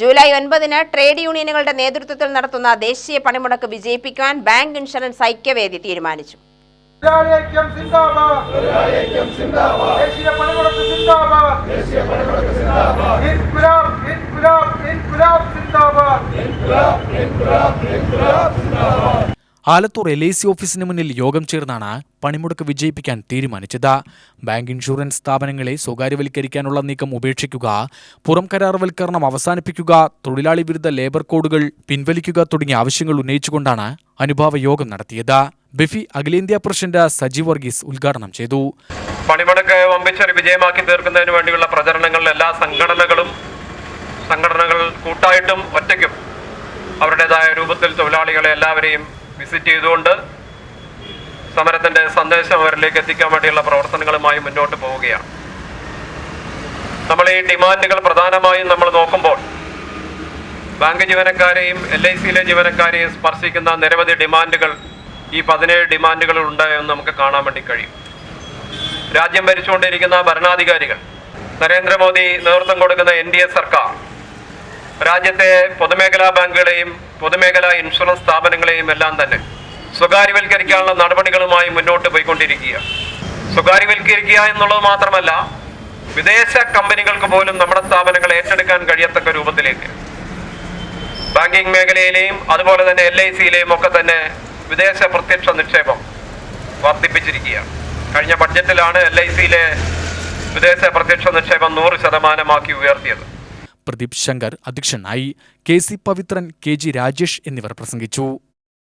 July ഒൻപതിന് trade യൂണിയനുകളുടെ നേതൃത്വത്തിൽ നടത്തുന്ന ദേശീയ പണിമുടക്ക് വിജയിപ്പിക്കാൻ ബാങ്ക് ഇൻഷുറൻസ് ഐക്യവേദി തീരുമാനിച്ചു. തൊഴിലാളിഐക്യം സിന്ദാബാദ്. ദേശീയ പണിമുടക്ക് സിന്ദാബാദ്. ഇൻകുലാബ് ഇൻകുലാബ് ഇൻകുലാബ് സിന്ദാബാദ്. ആലത്തൂർ എൽ ഐ സി ഓഫീസിന് മുന്നിൽ യോഗം ചേർന്നാണ് പണിമുടക്ക് വിജയിപ്പിക്കാൻ തീരുമാനിച്ചത്. ബാങ്ക് ഇൻഷുറൻസ് സ്ഥാപനങ്ങളെ സ്വകാര്യവൽക്കരിക്കാനുള്ള നീക്കം ഉപേക്ഷിക്കുക പുറം കരാർവൽക്കരണം അവസാനിപ്പിക്കുക തൊഴിലാളി വിരുദ്ധ ലേബർ കോഡുകൾ പിൻവലിക്കുക തുടങ്ങിയ ആവശ്യങ്ങൾ ഉന്നയിച്ചുകൊണ്ടാണ് അനുഭാവ യോഗം നടത്തിയത്. ബിഫി അഖിലേന്ത്യാ പ്രസിഡന്റ് സജി വർഗീസ് ഉദ്ഘാടനം ചെയ്തു. പണിമുടക്ക് വമ്പിച്ചൊരു വിജയമാക്കി തീർക്കുന്നതിന് വേണ്ടിയുള്ള പ്രചരണങ്ങളിൽ എല്ലാ സംഘടനകളും സംഘടനകൾ കൂട്ടായിട്ടും ഒറ്റയ്ക്കും അവരുടേതായ രൂപത്തിൽ തൊഴിലാളികളെ എല്ലാവരെയും വിസിറ്റ് ചെയ്തുകൊണ്ട് സമരത്തിന്റെ സന്ദേശം അവരിലേക്ക് എത്തിക്കാൻ വേണ്ടിയുള്ള പ്രവർത്തനങ്ങളുമായി മുന്നോട്ട് പോവുകയാണ്. നമ്മൾ ഈ ഡിമാൻഡുകൾ പ്രധാനമായും നമ്മൾ നോക്കുമ്പോൾ ബാങ്ക് ജീവനക്കാരെയും എൽ ഐ സിയിലെ ജീവനക്കാരെയും സ്പർശിക്കുന്ന നിരവധി ഡിമാൻഡുകൾ ഈ പതിനേഴ് ഡിമാൻഡുകൾ ഉണ്ട് എന്ന് നമുക്ക് കാണാൻ വേണ്ടി കഴിയും. രാജ്യം ഭരിച്ചുകൊണ്ടിരിക്കുന്ന ഭരണാധികാരികൾ നരേന്ദ്രമോദി നേതൃത്വം കൊടുക്കുന്ന എൻ ഡി എ സർക്കാർ രാജ്യത്തെ പൊതുമേഖലാ ബാങ്കുകളെയും പൊതുമേഖലാ ഇൻഷുറൻസ് സ്ഥാപനങ്ങളെയും എല്ലാം തന്നെ സ്വകാര്യവൽക്കരിക്കാനുള്ള നടപടികളുമായി മുന്നോട്ട് പോയിക്കൊണ്ടിരിക്കുക സ്വകാര്യവൽക്കരിക്കുക എന്നുള്ളത് മാത്രമല്ല വിദേശ കമ്പനികൾക്ക് പോലും നമ്മുടെ സ്ഥാപനങ്ങൾ ഏറ്റെടുക്കാൻ കഴിയത്തക്ക രൂപത്തിലേക്ക്. ബാങ്കിങ് മേഖലയിലെയും അതുപോലെ തന്നെ എൽ ഐ സിയിലെയും ഒക്കെ തന്നെ വിദേശ പ്രത്യക്ഷ നിക്ഷേപം വർദ്ധിപ്പിച്ചിരിക്കുകയാണ്. കഴിഞ്ഞ ബഡ്ജറ്റിലാണ് എൽ ഐ സിയിലെ വിദേശ പ്രത്യക്ഷ നിക്ഷേപം നൂറ് ശതമാനമാക്കി ഉയർത്തിയത്. പ്രദീപ് ശങ്കർ അധ്യക്ഷനായി K C Pavithran K G Rajesh എന്നിവർ പ്രസംഗിച്ചു.